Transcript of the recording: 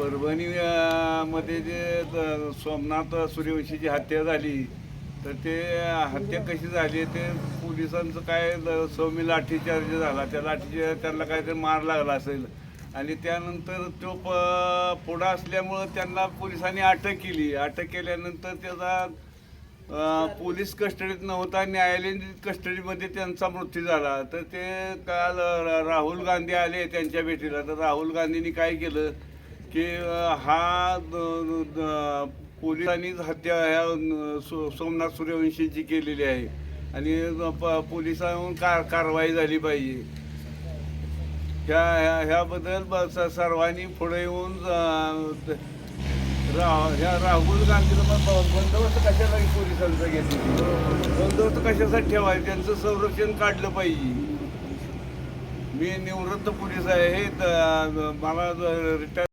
परभणी मध्ये जे सोमनाथ सूर्यवंशीची हत्या झाली तर ते हत्या कशी झाली? ते पोलिसांचं काय सौम्य लाठीचार्ज झाला. त्या लाठीचार्ज त्यांना काहीतरी मार लागला असेल. आणि त्यानंतर तो प पुढं असल्यामुळं त्यांना पोलिसांनी अटक केली. अटक केल्यानंतर त्याचा पोलीस कस्टडीत नव्हता न्यायालयीन कस्टडीमध्ये त्यांचा मृत्यू झाला. तर ते काल राहुल गांधी आले त्यांच्या भेटीला. तर राहुल गांधींनी काय केलं? की हा पोलिसांनीच हत्या ह्या सो- सोमनाथ सूर्यवंशीची केलेली आहे. आणि प- पोलिसांवर कार कारवाई झाली पाहिजे. ह्या ह्या- ह्याबद्दल सर्वांनी पुढे येऊन रा- ह्या राहुल गांधीला मग बंदोबस्त कशाला पोलिसांचा घेतला? बंदोबस्त कशासाठी ठेवायचं? त्यांचं संरक्षण काढलं पाहिजे. मी निवृत्त पोलीस आहे हे मला रिटायर